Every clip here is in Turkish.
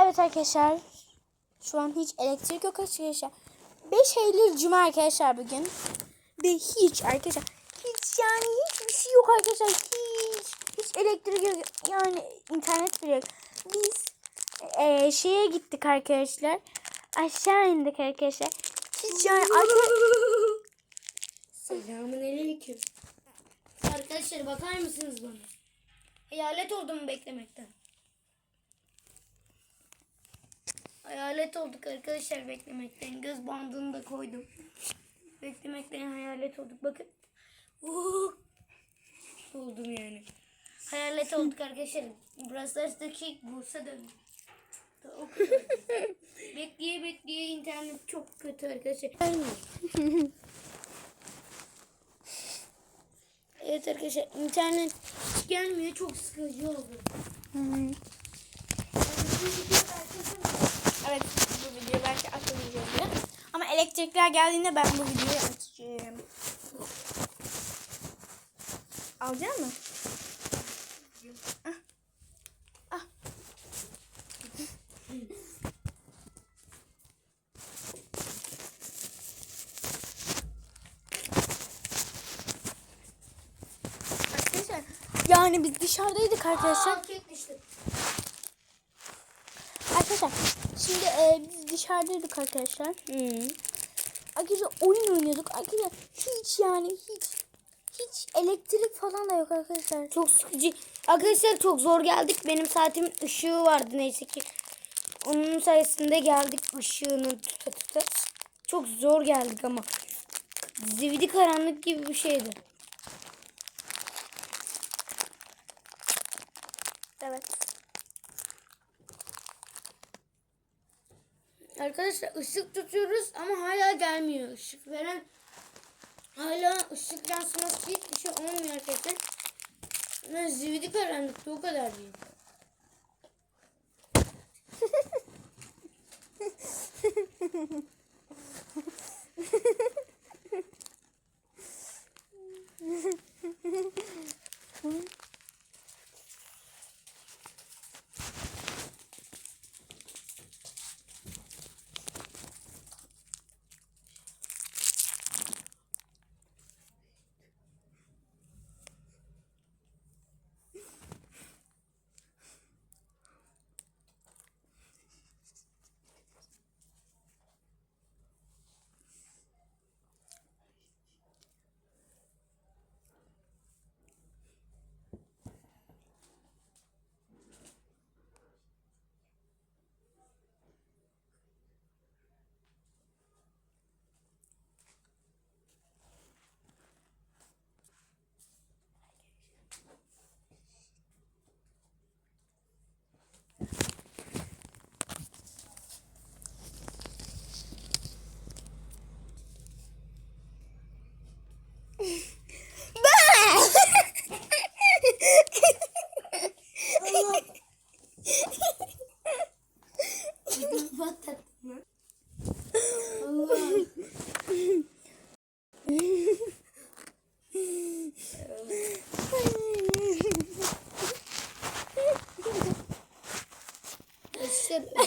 Evet arkadaşlar. Şu an hiç elektrik yok arkadaşlar. 5 Eylül Cuma arkadaşlar bugün. Ve hiç arkadaşlar. Hiç yani hiçbir şey yok arkadaşlar. Hiç. Hiç elektrik yok. Yani internet bile yok. Biz eee, şeye gittik arkadaşlar. Aşağı indik arkadaşlar. Hiç yani arkadaşlar. Selamünaleyküm. Arkadaşlar bakar mısınız bana? Hayalet oldum beklemekten. Hayalet olduk arkadaşlar beklemekten. Göz bandını da koydum. Beklemekten hayalet olduk. Bakın. Uh! Oldum yani. Hayalet olduk arkadaşlar. Braslars'taki Bursa döndü. Bekleye bekleye internet çok kötü arkadaşlar. Evet arkadaşlar internet hiç gelmiyor çok sıkıcı oldu. Evet bu videoyu belki atamayacağım. Elektrikler geldiğinde ben bu videoyu açacağım. Alacak mı? Ah. Ah. Arkadaşlar yani biz dışarıdaydık arkadaşlar. Aa. Arkadaşlar şimdi e, biz dışarıdaydık arkadaşlar. Arkadaşlar oyun oynuyorduk. Arkadaşlar hiç yani hiç hiç elektrik falan da yok arkadaşlar. Çok sıkıcı. Arkadaşlar çok zor geldik. Benim saatimin ışığı vardı neyse ki. Onun sayesinde geldik ışığını tuta tuta. Çok zor geldik ama. Zividi karanlık gibi bir şeydi. Evet. Arkadaşlar ışık tutuyoruz ama hala gelmiyor. Işık veren hala ışık yansıması hiçbir şey olmuyor arkadaşlar. Ben zividi karanlıkta o kadar değil.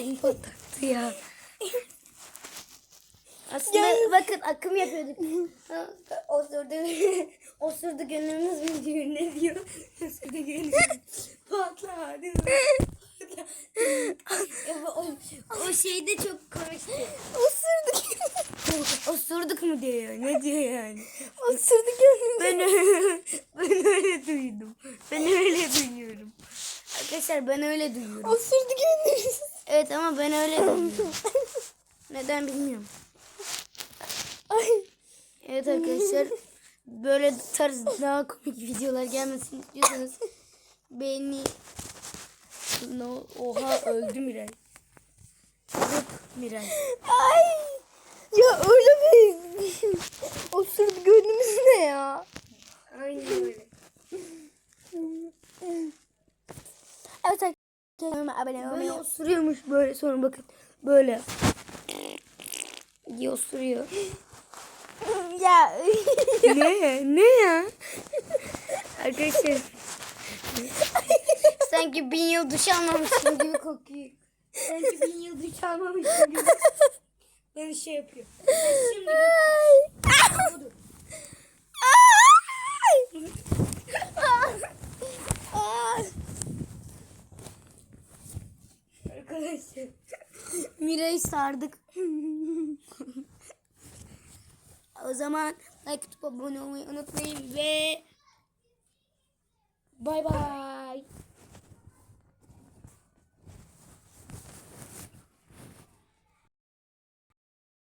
Elim patlattı ya. Aslında bakın akım yapıyorduk. Osurdu, osurdu gönlümüz mü diyor ne diyor? Osurdu gönlümüz. Patla hadi. Patla. Ya o, o şey de çok komikti. Osurduk. Osurduk mu diyor ne diyor yani? Osurduk gönlüm. Ben öyle, ben öyle duydum. Ben öyle duyuyorum. Arkadaşlar ben öyle duyuyorum. Osurduk gönlüm. Evet ama ben öyle. Neden bilmiyorum. Ay. Evet arkadaşlar böyle tarz daha komik videolar gelmesini istiyorsanız beğeni no, oha öldü Miray. Yok Miray. Ay. Ya öyle mi? Osurduk gönlümüz ne ya? Aynen öyle. Evet. Kanalıma abone Böyle olmayı. osuruyormuş böyle sonra bakın böyle diye osuruyor. ya. ne? Ne ya? Arkadaşlar sanki bin yıl duş almamışsın gibi kokuyor. Sanki bin yıldır çalmamışım gibi. Ben şey yapıyor. Ben şimdi Ay. budur. Ay. Arkadaşlar. Mira'yı sardık. O zaman like atıp abone olmayı unutmayın ve bay bay.